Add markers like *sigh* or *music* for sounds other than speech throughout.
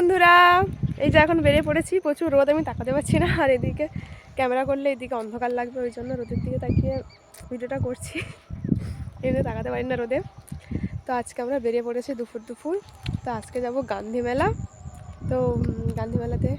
বন্ধুরা। এই যে এখন বেরিয়ে পড়েছি, প্রচুর রোদ, আমি তাকাতে পারছি না। আর এদিকে ক্যামেরা করলে এদিকে অন্ধকার লাগবে, ওই জন্য রোদের দিকে তাকিয়ে ভিডিওটা করছি। এমনি তাকাতে পারি না রোদে। তো আজকে আমরা বেরিয়ে পড়েছি দুপুর দুপুর। তো আজকে যাব গান্ধী মেলা। তো গান্ধী মেলাতে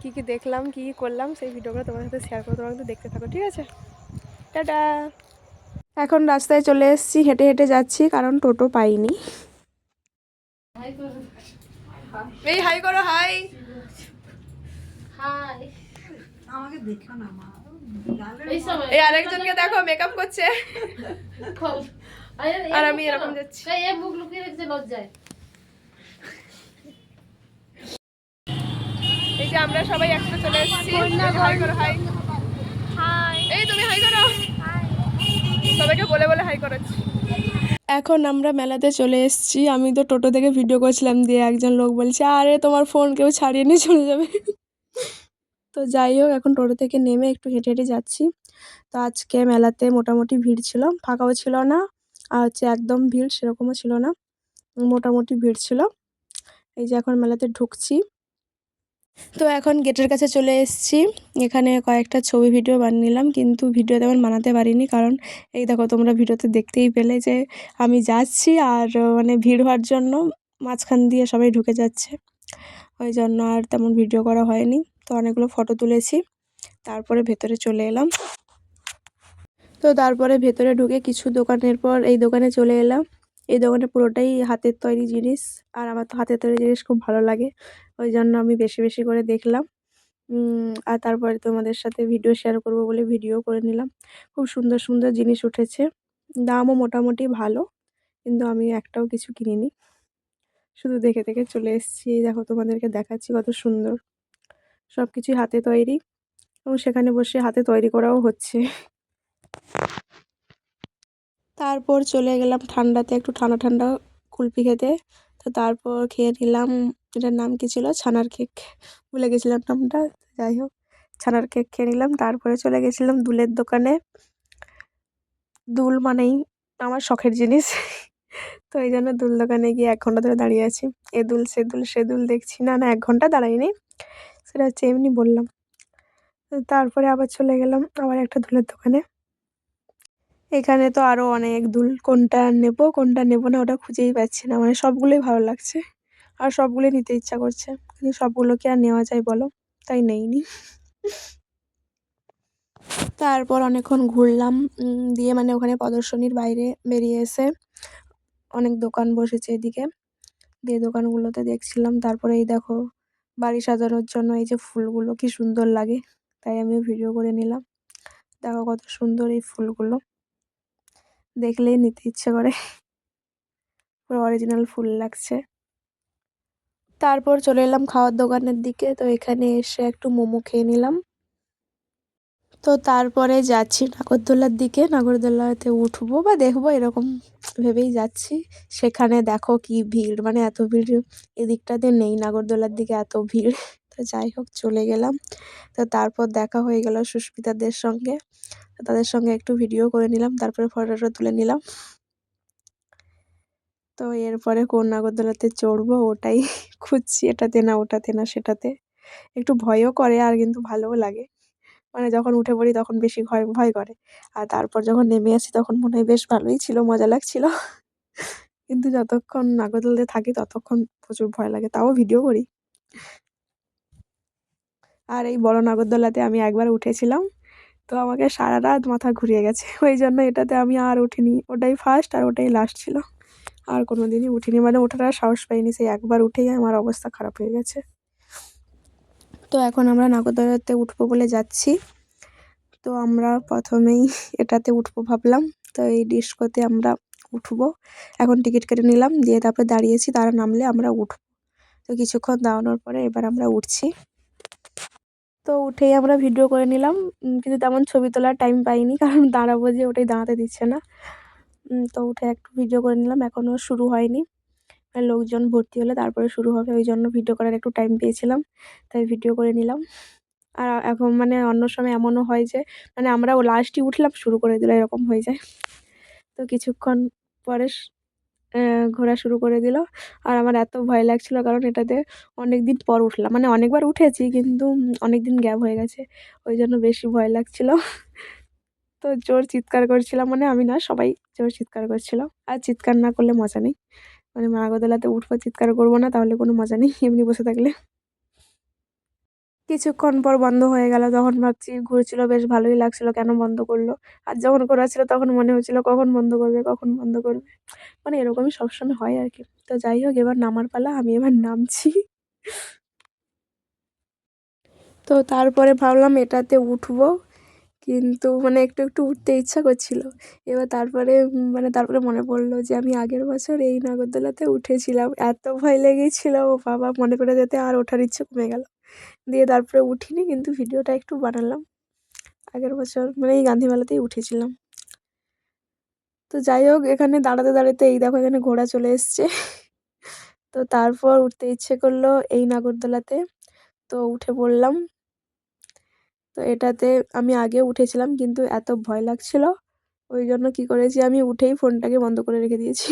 কী কী দেখলাম, কী কী করলাম, সেই ভিডিওগুলো তোমার সাথে শেয়ার করব, তোমরা দেখতে থাকো, ঠিক আছে? টাটা! এখন রাস্তায় চলে এসেছি, হেঁটে হেঁটে যাচ্ছি, কারণ টোটো পাইনি। এই হাই করো হাই হাই আমাকে দেখো না মা। এই আরেকজনকে দেখো মেকআপ করছে। খোল। আর আমি এরকম যাচ্ছি। এই এই মুখ লুকিয়ে রেখেছে লজ্জায়। এই যে আমরা সবাই একসাথে চলে এসেছি। হাই করো হাই এই তুমি হাই করো। সবাইকে বলে বলে হাই করাচ্ছি। এখন আমরা মেলাতে চলে এসেছি। আমি তো টোটো থেকে ভিডিও করছিলাম দিয়ে একজন লোক বলছে, আরে, তোমার ফোন কেউ ছাড়িয়ে নিয়ে চলে যাবে। তো যাই হোক, এখন টোটো থেকে নেমে একটু হেঁটে হেঁটে যাচ্ছি। তো আজকে মেলাতে মোটামুটি ভিড় ছিল, ফাঁকাও ছিল না, আর হচ্ছে একদম ভিড় সেরকমও ছিল না, মোটামুটি ভিড় ছিল। এই যে এখন মেলাতে ঢুকছি। তো এখন গেটের কাছে চলে এসেছি। এখানে কয়েকটা ছবি, ভিডিও বানিয়ে নিলাম, কিন্তু ভিডিও তেমন বানাতে পারিনি, কারণ এই দেখো তোমরা ভিডিওতে দেখতেই পেলে যে আমি যাচ্ছি আর মানে ভিড় হওয়ার জন্য মাঝখান দিয়ে সবাই ঢুকে যাচ্ছে। ওই জন্য আর তেমন ভিডিও করা হয়নি। তো অনেকগুলো ফটো তুলেছি, তারপরে ভেতরে চলে এলাম। তো তারপরে ভেতরে ঢুকে কিছু দোকানের পর এই দোকানে চলে এলাম। এই দোকানে পুরোটাই হাতের তৈরি জিনিস। আর আমার তো হাতের তৈরি জিনিস খুব ভালো লাগে। ওই জন্য আমি বেশি বেশি করে দেখলাম। আর তারপরে তোমাদের সাথে ভিডিও শেয়ার করব বলে ভিডিও করে নিলাম। খুব সুন্দর সুন্দর জিনিস উঠেছে। দামও মোটামুটি ভালো, কিন্তু আমি একটাও কিছু কিনিনি। শুধু দেখে দেখে চলে এসেছি। দেখো তোমাদেরকে দেখাচ্ছি কত সুন্দর। সব কিছুই হাতে তৈরি। এবং সেখানে বসে হাতে তৈরি করাও হচ্ছে। তারপর চলে গেলাম ঠান্ডাতে একটু ঠান্ডা ঠান্ডা কুলফি খেতে। তো তারপর খেয়ে নিলাম, এটার নাম কি ছিল? ছানার কেক। ভুলে গেছিলাম নামটা, যাই হোক। ছানার কেক খেয়ে নিলাম, তারপরে চলে গেছিলাম দুলের দোকানে। দুল মানেই আমার শখের জিনিস। তো এই জন্য দুল দোকানে গিয়ে এক ঘণ্টা ধরে দাঁড়িয়ে আছি। এ দুল, সে দুল সে দুল দেখছি। না না, এক ঘণ্টা দাঁড়াইনি। সেটা হচ্ছে এমনি বললাম। তারপরে আবার চলে গেলাম আবার একটা দুলের দোকানে। এখানে তো আরও অনেক দুল, কোনটা নেব কোনটা নেব না, ওটা খুঁজেই পাচ্ছি না। মানে সবগুলোই ভালো লাগছে। আর সবগুলোই নিতে ইচ্ছা করছে। কিন্তু সবগুলো কি আর নেওয়া যায় বলো? তাই নেইনি। তারপর অনেকক্ষণ ঘুরলাম। দিয়ে মানে ওখানে প্রদর্শনীর বাইরে বেরিয়ে এসে অনেক দোকান বসেছে এদিকে। দিয়ে দোকানগুলোতে দেখছিলাম। তারপরে এই দেখো, বাড়ি সাজানোর জন্য এই যে ফুলগুলো কি সুন্দর লাগে। তাই আমি ভিডিও করে নিলাম। দেখো কত সুন্দর এই ফুলগুলো। দেখলেই নিতে ইচ্ছে করে। পুরো অরিজিনাল ফুল লাগছে। তারপর চলে এলাম খাওয়ার দোকানের দিকে, তো এখানে এসে একটু মোমো খেয়ে নিলাম। তো তারপরে যাচ্ছি নাগরদোলার দিকে। নাগরদোলাতে উঠবো বা দেখব, এরকম ভেবেই যাচ্ছি। সেখানে দেখো কি ভিড় মানে এত ভিড় এদিকটাতে নেই নাগরদোলার দিকে, এত ভিড়। তো যাই হোক চলে গেলাম। তো তারপর দেখা হয়ে গেল সুস্মিতাদের সঙ্গে। তাদের সঙ্গে একটু ভিডিও করে নিলাম, তারপরে ফটোটা তুলে নিলাম। তো এরপরে কোন নাগরদোলাতে চড়বো, ওটাই *laughs* খুঁজছি, এটাতে না ওটাতে না সেটাতে। একটু ভয়ও করে আর কিন্তু ভালোও লাগে। মানে যখন উঠে পড়ি তখন বেশি ভয় ভয় করে। আর তারপর যখন নেমে আসি তখন মনে হয় বেশ ভালোই ছিল, মজা লাগছিল। কিন্তু যতক্ষণ নাগরদোলাতে থাকি ততক্ষণ প্রচুর ভয় লাগে, তাও ভিডিও করি। আর এই বড় নাগরদোলাতে আমি একবার উঠেছিলাম, তো আমাকে সারা রাত মাথা ঘুরিয়ে গেছে। *laughs* ওই জন্য এটাতে আমি আর উঠিনি। ওটাই ফার্স্ট আর ওটাই লাস্ট ছিল। আর কোনো দিনই উঠিনি। মানে ওঠার আর সাহস পাইনি সেই একবার উঠেই আমার অবস্থা খারাপ হয়ে গেছে। তো এখন আমরা নাগরদোলাতে উঠবো বলে যাচ্ছি। তো আমরা প্রথমেই এটাতে উঠবো ভাবলাম। তো এই ডিস্কোতে আমরা উঠবো। এখন টিকিট কেটে নিলাম। দিয়ে তারপরে দাঁড়িয়েছি। তারা নামলে আমরা উঠবো। তো কিছুক্ষণ দাঁড়ানোর পরে এবার আমরা উঠছি। তো উঠেই আমরা ভিডিও করে নিলাম। কিন্তু তেমন ছবি তোলার টাইম পাইনি, কারণ দাঁড়াবো যে ওটাই দাঁড়াতে দিচ্ছে না। তো উঠে একটু ভিডিও করে নিলাম, এখনও শুরু হয়নি। লোকজন ভর্তি হলে তারপরে শুরু হবে, ওই জন্য ভিডিও করার একটু টাইম পেয়েছিলাম, তাই ভিডিও করে নিলাম। আর এখন মানে অন্য সময় এমনও হয় যে মানে আমরা ও লাস্টই উঠলাম, শুরু করে দিল, এরকম হয়ে যায়। তো কিছুক্ষণ পরে ঘোরা শুরু করে দিল। আর আমার এত ভয় লাগছিল কারণ এটাতে অনেক দিন পর উঠলাম। মানে অনেকবার উঠেছি কিন্তু অনেক দিন গ্যাপ হয়ে গেছে। ওই জন্য বেশি ভয় লাগছিল। তো জোর চিৎকার করছিলাম। মানে আমি না, সবাই জোর চিৎকার করছিল। আর চিৎকার না করলে মজা নেই। মানে নাগরদোলাতে উঠবো, চিৎকার করব না, তাহলে কোনো মজা নেই। এমনি বসে থাকলে। কিছুক্ষণ পর বন্ধ হয়ে গেল। তখন ভাবছি, ঘুরছিল, বেশ ভালোই লাগছিল, কেন বন্ধ করল? আর যখন ঘোরাচ্ছিল তখন মনে হচ্ছিল, কখন বন্ধ করবে, কখন বন্ধ করবে? মানে এরকমই সবসময় হয় আর কি। তো যাই হোক, এবার নামার পালা, আমি এবার নামছি। তো তারপরে ভাবলাম, এটাতে উঠবো। কিন্তু মানে একটু একটু উঠতে ইচ্ছা করছিল। এবার তারপরে মানে তারপরে মনে পড়ল যে, আমি আগের বছর এই নাগরদোলাতে উঠেছিলাম। এত ভয় লেগেছিল, ও বাবা, মনে করে যেতে আর ওঠার ইচ্ছে কমে গেল। দিয়ে তারপরে উঠিনি কিন্তু ভিডিওটা একটু বানালাম। আগের বছর মানে এই গান্ধী মেলাতেই উঠেছিলাম। তো যাই হোক, এখানে দাঁড়াতে দাঁড়াতে এই দেখো এখানে ঘোড়া চলে এসছে। তো তারপর উঠতে ইচ্ছে করল এই নাগরদোলাতে। তো উঠে পড়লাম। তো এটাতে আমি আগে উঠেছিলাম কিন্তু এত ভয় লাগছিল। ওই জন্য কী করেছি, আমি উঠেই ফোনটাকে বন্ধ করে রেখে দিয়েছি।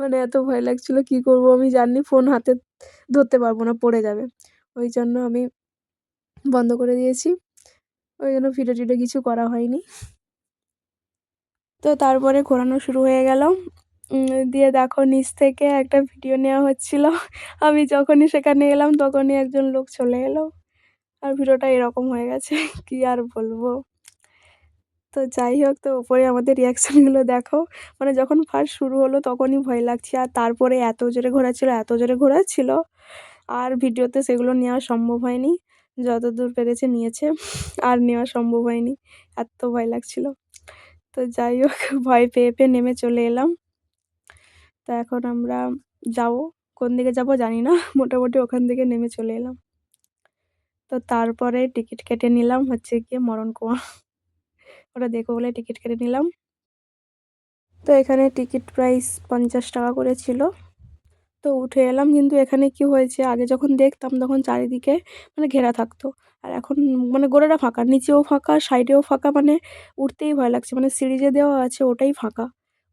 মানে এত ভয় লাগছিল, কী করব আমি জানি, ফোন হাতে ধরতে পারব না, পড়ে যাবে। ওই জন্য আমি বন্ধ করে দিয়েছি। ওই জন্য ভিডিও টিডিও কিছু করা হয়নি। তো তারপরে ঘোরানো শুরু হয়ে গেল। দিয়ে দেখো নিচ থেকে একটা ভিডিও নেওয়া হচ্ছিল। আমি যখনই সেখানে এলাম তখনই একজন লোক চলে এলো। আর ভিডিওটা এরকম হয়ে গেছে, *laughs* কি আর বলব? তো যাই হোক, তো ওপরে আমাদের রিয়াকশানগুলো দেখো। মানে যখন ফার্স্ট শুরু হলো তখনই ভয় লাগছে। আর তারপরে এত জোরে ঘোরাচ্ছিল, এত জোরে ঘোরাচ্ছিল। আর ভিডিওতে সেগুলো নেওয়া সম্ভব হয়নি। যতদূর পেরেছে নিয়েছে, আর নেওয়া সম্ভব হয়নি। এত ভয় লাগছিল। তো যাই হোক, ভয় পেয়ে পেয়ে নেমে চলে এলাম। তো এখন আমরা যাব। কোন দিকে যাব জানি না। *laughs* মোটামুটি ওখান থেকে নেমে চলে এলাম। তো তারপরে টিকিট কেটে নিলাম হচ্ছে গিয়ে মরণ কুয়া। ওটা দেখো বলে টিকিট কেটে নিলাম। তো এখানে টিকিট প্রাইস পঞ্চাশ টাকা করে ছিল। তো উঠে এলাম। কিন্তু এখানে কি হয়েছে? আগে যখন দেখতাম তখন চারিদিকে মানে ঘেরা থাকতো। আর এখন মানে গোড়াটা ফাঁকা, নিচেও ফাঁকা, সাইডেও ফাঁকা মানে উঠতেই ভয় লাগছে। মানে সিঁড়ি যে দেওয়া আছে ওটাই ফাঁকা।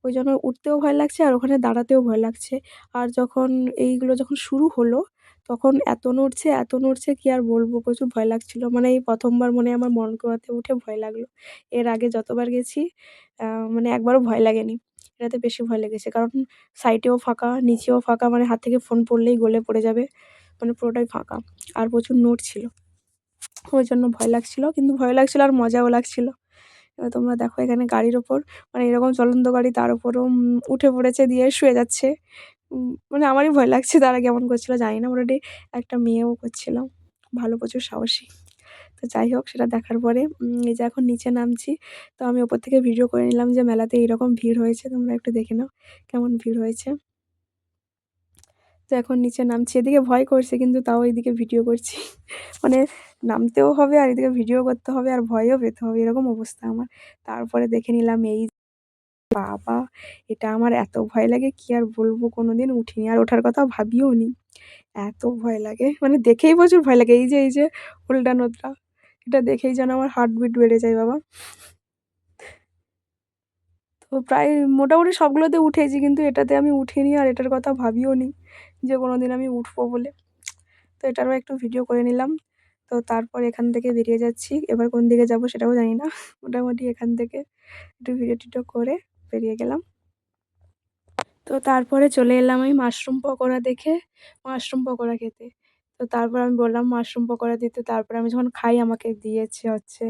ওই জন্য উঠতেও ভয় লাগছে আর ওখানে দাঁড়াতেও ভয় লাগছে। আর যখন এইগুলো যখন শুরু হলো, তখন এত নড়ছে এত নড়ছে কি আর বলব? প্রচুর ভয় লাগছিল। মানে এই প্রথমবার মনে আমার মন কোয়াতে উঠে ভয় লাগল। এর আগে যতবার গেছি মানে একবারও ভয় লাগেনি। এটাতে বেশি ভয় লেগেছে। কারণ সাইডেও ফাঁকা, নিচেও ফাঁকা মানে হাত থেকে ফোন পড়লেই গলে পড়ে যাবে। মানে পুরোটাই ফাঁকা। আর প্রচুর নোট ছিল। ওই জন্য ভয় লাগছিল। কিন্তু ভয় লাগছিল আর মজাও লাগছিল। এবার তোমরা দেখো এখানে গাড়ির ওপর মানে এরকম চলন্ত গাড়ি তার উপরও উঠে পড়েছে, দিয়ে শুয়ে যাচ্ছে। মানে আমারই ভয় লাগছে তারা কেমন করছিল, জানি না মোটামুটি একটা মেয়েও করছিল। ভালো প্রচুর সাহসী। তো যাই হোক, সেটা দেখার পরে এই যে এখন নিচে নামছি, তো আমি ওপর থেকে ভিডিও করে নিলাম যে মেলাতে এইরকম ভিড় হয়েছে, তোমরা একটু দেখে নাও কেমন ভিড় হয়েছে। তো এখন নিচে নামছি, এদিকে ভয় করছে কিন্তু তাও এইদিকে ভিডিও করছি। *laughs* মানে নামতেও হবে আর এদিকে ভিডিও করতে হবে আর ভয়ও পেতে হবে, এরকম অবস্থা আমার। তারপরে দেখে নিলাম এই বাবা, এটা আমার এত ভয় লাগে, কি আর বলব? কোনোদিন উঠিনি, আর ওঠার কথা ভাবিও নি। এত ভয় লাগে মানে দেখেই প্রচুর ভয় লাগে। এই যে এই যে উল্টানোটা এটা দেখেই যেন আমার হার্টবিট বেড়ে যায়, বাবা। তো প্রায় মোটামুটি সবগুলোতে উঠেছি, কিন্তু এটাতে আমি উঠিনি আর এটার কথা ভাবিও নি যে কোনো দিন আমি উঠবো বলে। তো এটারও একটু ভিডিও করে নিলাম। তো তারপর এখান থেকে বেরিয়ে যাচ্ছি। এবার কোন দিকে যাব সেটাও জানি না। মোটামুটি এখান থেকে একটু ভিডিও টিডিও করে বেরিয়ে গেলাম। তো তারপরে চলে এলাম আমি মাশরুম পকোড়া দেখে। মাশরুম পকোড়া খেতে। তো তারপর আমি বললাম, মাশরুম পকোড়া দিতে। তারপর আমি যখন খাই, আমাকে দিয়েছে হচ্ছে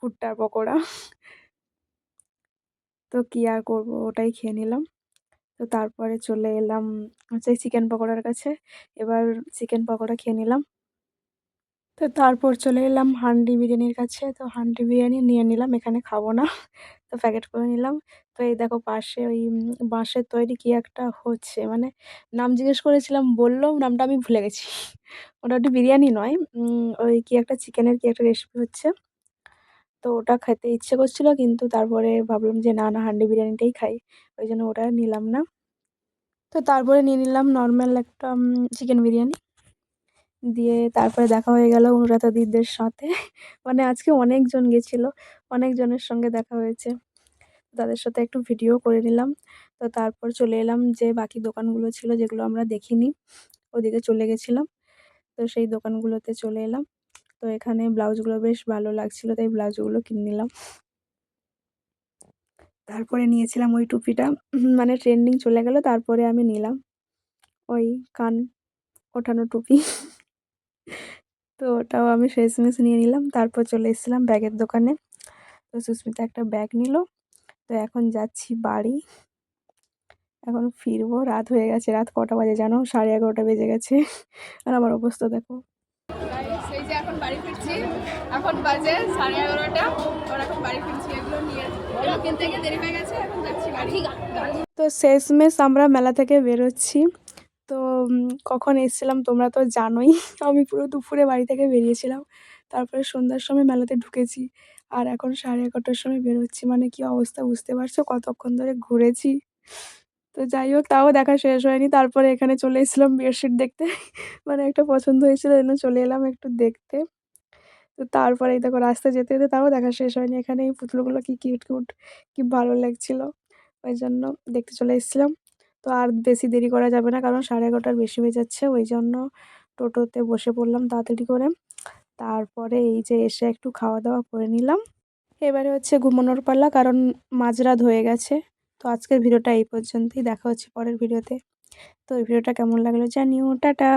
ভুট্টার পকোড়া। তো কী আর করব, ওটাই খেয়ে নিলাম। তো তারপরে চলে এলাম হচ্ছে চিকেন পকোড়ার কাছে। এবার চিকেন পকোড়া খেয়ে নিলাম। তো তারপর চলে এলাম হান্ডি বিরিয়ানির কাছে। তো হান্ডি বিরিয়ানি নিয়ে নিলাম, এখানে খাব না। তো প্যাকেট করে নিলাম। তো এই দেখো পাশে ওই বাঁশের তৈরি কি একটা হচ্ছে। মানে নাম জিজ্ঞেস করেছিলাম, বলল নামটা আমি ভুলে গেছি। *laughs* ওটা একটু বিরিয়ানি নয় ওই কি একটা চিকেনের কি একটা রেসিপি হচ্ছে। তো ওটা খেতে ইচ্ছে করছিল, কিন্তু তারপরে ভাবলাম যে না না, হান্ডি বিরিয়ানিটাই খাই। ওই জন্য ওটা নিলাম না। তো তারপরে নিয়ে নিলাম নর্মাল একটা চিকেন বিরিয়ানি। দিয়ে তারপরে দেখা হয়ে গেল অনুরাধা দিদিদের সাথে। মানে আজকে অনেকজন গেছিল, অনেকজনের সঙ্গে দেখা হয়েছে। তাদের সাথে একটু ভিডিও করে নিলাম। তো তারপর চলে এলাম যে বাকি দোকানগুলো ছিল যেগুলো আমরা দেখিনি, ওদিকে চলে গেছিলাম। তো সেই দোকানগুলোতে চলে এলাম। তো এখানে ব্লাউজগুলো বেশ ভালো লাগছিল, তাই ব্লাউজগুলো কিনে নিলাম। তারপরে নিয়েছিলাম ওই টুপিটা। মানে ট্রেন্ডিং চলে গেল, তারপরে আমি নিলাম ওই কান ওঠানো টুপি। তো ওটাও আমি শেষমেশ নিয়ে নিলাম। তারপর চলে এসেছিলাম ব্যাগের দোকানে। তো সুস্মিতা একটা ব্যাগ নিল। তো এখন যাচ্ছি বাড়ি। এখন ফিরবো। রাত হয়ে গেছে রাত কটা বাজে জানো? সাড়ে এগারোটা বেজে গেছে। আর আমার অবস্থা দেখো। সেই যে এখন বাড়ি ফিরছি। এখন বাজে সাড়ে এগারোটা। ওর এখন বাড়ি ফিরছি। এগুলো নিয়ে কিনতে গিয়ে দেরি হয়ে গেছে। এখন যাচ্ছি বাড়ি। তো শেষমেশ আমরা মেলা থেকে বেরোচ্ছি। তো কখন এসেছিলাম তোমরা তো জানোই। *laughs* আমি পুরো দুপুরে বাড়ি থেকে বেরিয়েছিলাম। তারপরে সন্ধ্যার সময় মেলাতে ঢুকেছি। আর এখন সাড়ে এগারোটার সময় বেরোচ্ছি। মানে কি অবস্থা বুঝতে পারছ? কতক্ষণ ধরে ঘুরেছি। তো যাই হোক, তাও দেখা শেষ হয়নি। তারপরে এখানে চলে এসেছিলাম বেডশিট দেখতে। *laughs* মানে একটা পছন্দ হয়েছিল জন্য চলে এলাম একটু দেখতে। তো তারপরে এই দেখো রাস্তা যেতে যেতে তাও দেখা শেষ হয়নি। এখানে এই পুতুলগুলো কি কিউট কিউট কি ভালো লাগছিল। ওই জন্য দেখতে চলে এসেছিলাম। তো আর বেশি দেরি করা যাবে না। কারণ সাড়ে এগারোটার বেশি হয়ে যাচ্ছে। ওই জন্য টোটোতে বসে পড়লাম তাড়াতাড়ি করে। তারপরে এই যে এসে একটু খাওয়া দাওয়া করে নিলাম। এবারে হচ্ছে ঘুমানোর পাল্লা কারণ মাঝরাত হয়ে গেছে। তো আজকের ভিডিওটা এই পর্যন্তই। দেখা হচ্ছে পরের ভিডিওতে। তো এই ভিডিওটা কেমন লাগল জানিও। টাটা!